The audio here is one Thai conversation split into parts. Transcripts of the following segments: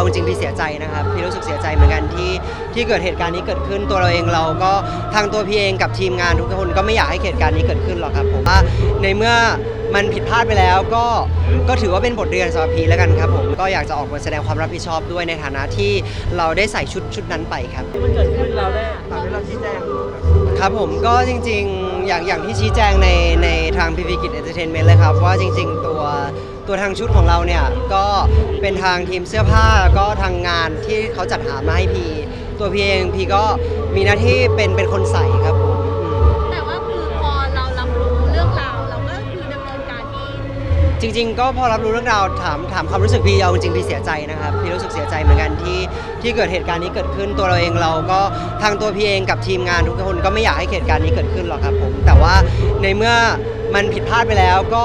เอาจริงๆพี่เสียใจนะครับพี่รู้สึกเสียใจเหมือนกันที่ที่เกิดเหตุการณ์นี้เกิดขึ้นตัวเราเองเราก็ทางตัวพี่เองกับทีมงานทุกคนก็ไม่อยากให้เหตุการณ์นี้เกิดขึ้นหรอกครับผมว่าในเมื่อมันผิดพลาดไปแล้วก็ก็ถือว่าเป็นบทเรียนสำหรับพีแล้วกันครับผมก็อยากจะออกมาแสดงความรับผิดชอบด้วยในฐานะที่เราได้ใส่ชุดชุดนั้นไปครับ ที่มันเกิดขึ้นเราได้ตามที่เราชี้แจงครับผมก็จริงๆอย่างอย่างที่ชี้แจงในในทางพีพีกิจเอนเตอร์เทนเมนต์เลยครับว่าจริง ๆ ตัว ตัวทางชุดของเราเนี่ยก็เป็นทางทีมเสื้อผ้าแล้วก็ทางงานที่เขาจัดหามาให้พีตัวพีเองพีก็มีหน้าที่เป็นเป็นคนใส่ครับผมอืมแต่ว่าคือพอเรารับรู้เรื่องราวเราก็คือดำเนินการที่จริง ๆ ก็พอรับรู้เรื่องราวถามถามความรู้สึกพีเอาจริงๆพีเสียใจนะครับพีรู้สึกเสียใจเหมือนกันที่ที่เกิดเหตุการณ์นี้เกิดขึ้นตัวเราเองเราก็ทางตัวพีเองกับทีมงานทุกคนก็ไม่อยากให้เหตุการณ์นี้เกิดขึ้นหรอกครับผมแต่ว่าในเมื่อ มันผิดพลาดไปแล้วก็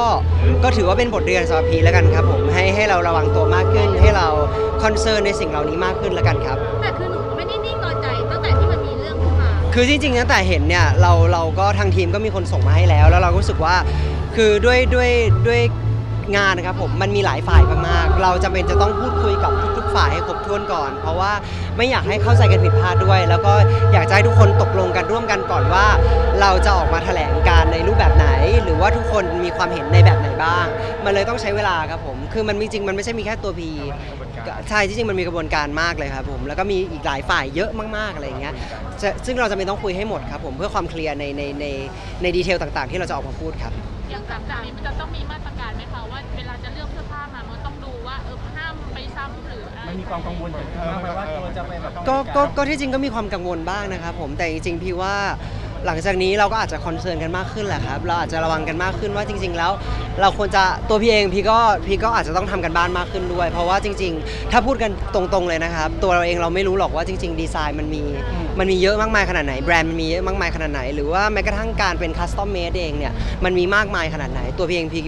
ก็ถือว่าเป็นบทเรียนสำหรับพีแล้วกันครับผมให้ให้เราระวังตัวมากขึ้น ให้เราคอนเซิร์นในสิ่งเหล่านี้มากขึ้นแล้วกันครับ แต่คือหนูไม่ได้นิ่งนอนใจตั้งแต่ที่มันมีเรื่องขึ้นมา คือจริงๆตั้งแต่เห็นเนี่ยเราเราก็ทางทีมก็มีคนส่งมาให้แล้ว แล้วเราก็รู้สึกว่าคือด้วยด้วยด้วยงานนะครับผมมันมีหลายฝ่ายมากๆ เราจำเป็นจะต้องพูดคุยกับทุกๆ ฝ่ายให้ครบถ้วนก่อน เพราะว่าไม่อยากให้เข้าใจกันผิดพลาดด้วย แล้วก็อยากจะให้ทุกคนตกลงกันร่วมกันก่อนว่า เราจะออกมาแถลงการในรูปแบบไหน หรือว่าทุกคนมีความเห็นในแบบไหนบ้าง มันเลยต้องใช้เวลาครับผมคือมันจริงๆมันไม่ใช่มีแค่ตัวพีใช่ที่จริงมันมีกระบวนการมากเลยครับผมแล้วก็มีอีกหลายฝ่ายเยอะมากๆอะไรอย่างเงี้ยจะซึ่งเราจะไม่ต้องคุยให้หมดครับผมเพื่อความเคลียร์ในในในในดีเทลต่างๆ ที่เราจะออกมาพูดครับอย่างหลังจากนี้มันจะต้องมีมาตรการไหมคะว่าเวลาจะ มันมีความกังวลเกิดขึ้นบ้างไหมว่าตัวจะไปแบบก็ก็ก็ที่จริงก็มีความกังวลบ้างนะครับผมแต่จริงๆพี่ว่าหลังจากนี้เราก็อาจจะคอนเซิร์นกันมากขึ้นแหละครับ เราอาจจะระวังกันมากขึ้นว่าจริง ๆ แล้ว เราควรจะตัวพี่เองพี่ก็พี่ก็อาจจะต้องทำกันบ้านมากขึ้นด้วย เพราะว่าจริง ๆ ถ้าพูดกันตรงๆเลยนะครับ ตัวเราเองเราไม่รู้หรอกว่าจริง ๆ ดีไซน์มันมีมันมีเยอะมากมายขนาดไหนแบรนด์มันมีเยอะมากมายขนาดไหน หรือว่าแม้กระทั่งการเป็นคัสตอมเมดเองเนี่ยมันมีมากมายขนาดไหน ตัวพี่เองพี่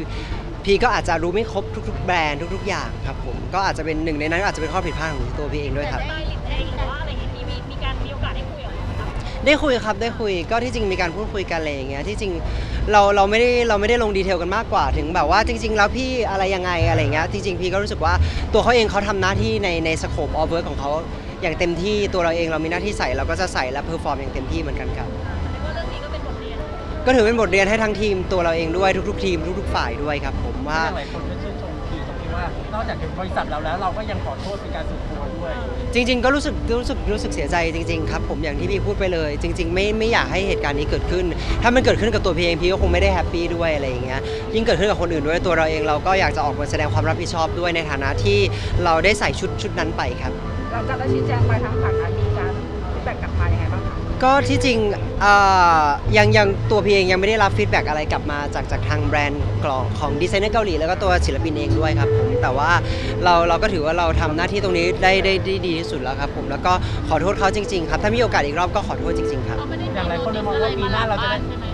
พี่ก็อาจจะรู้ไม่ครบทุก ๆ แบรนด์ทุก ๆ อย่างครับผมก็อาจจะเป็นหนึ่งในนั้นก็อาจจะเป็นข้อผิดพลาดของตัวพี่เองด้วยครับ ได้ได้หรือว่าอะไรอย่างนี้มีมีการมีโอกาสได้คุยกับเขาไหมคะได้คุยครับได้คุยก็ที่จริงมีการพูดคุยกันอะไรอย่างเงี้ยที่จริงเราเราไม่ได้เราไม่ได้ลงดีเทลกันมากกว่าถึงแบบว่าจริง ๆ แล้วพี่อะไรยังไงอะไรอย่างเงี้ยจริง ๆ พี่ก็รู้สึกว่าตัวเขาเองเขาทำหน้าที่ในในสโคปออฟเวิร์ของเขาอย่างเต็มที่ตัวเราเองเรามีหน้าที่ใส่เราก็จะใส่และเพอร์ฟอร์มอย่างเต็มที่เหมือนกันครับ ก็ถือเป็นบทเรียนให้ทั้งทีมตัวเราเองด้วยทุก ๆ ทีมทุก ๆ ฝ่ายด้วยครับ ผมว่า หลายคนก็ชื่นชมทีตรงที่ว่านอกจากเป็นบริษัทเราแล้วเราก็ยังขอโทษเป็นการส่วนตัวด้วย จริง ๆ ก็รู้สึกรู้สึกรู้สึกเสียใจจริง ๆ ครับ ผมอย่างที่พี่พูดไปเลย จริง ๆ ไม่ไม่อยากให้เหตุการณ์นี้เกิดขึ้น ถ้ามันเกิดขึ้นกับตัวพี่เองพี่ก็คงไม่ได้แฮปปี้ด้วยอะไรอย่างเงี้ยยิ่งเกิดขึ้นกับคนอื่นด้วยตัวเราเองเราก็อยากจะออกมาแสดงความรับผิดชอบด้วยในฐานะที่เราได้ใส่ชุดชุดนั้นไปครับ หลังจากเราชี้แจงไปทางฝั่งนั้นมี ก็ที่จริงเอ่อยังยังตัวพี่เองยังไม่ได้รับฟีดแบ็กอะไรกลับมาจากจากทางแบรนด์กลองของดีไซเนอร์เกาหลีแล้วก็ตัวศิลปินเองด้วยครับผมแต่ว่าเราเราก็ถือว่าเราทำหน้าที่ตรงนี้ได้ได้ได้ดีที่สุดแล้วครับผมแล้วก็ขอโทษเขาจริง ๆ ครับ ถ้ามีโอกาสอีกรอบก็ขอโทษจริงๆครับ เขาไม่ได้มีอย่างหลายคนเลยมองว่าปีหน้าเราจะได้ใช่ไหม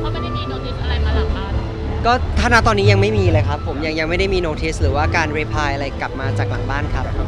เขาไม่ได้มีโนติสอะไรมาหลังบ้านก็ถ้าณตอนนี้ยังไม่มีเลยครับผมยังยังไม่ได้มีโนติสหรือว่าการรีพายอะไรกลับมาจากหลังบ้านครับ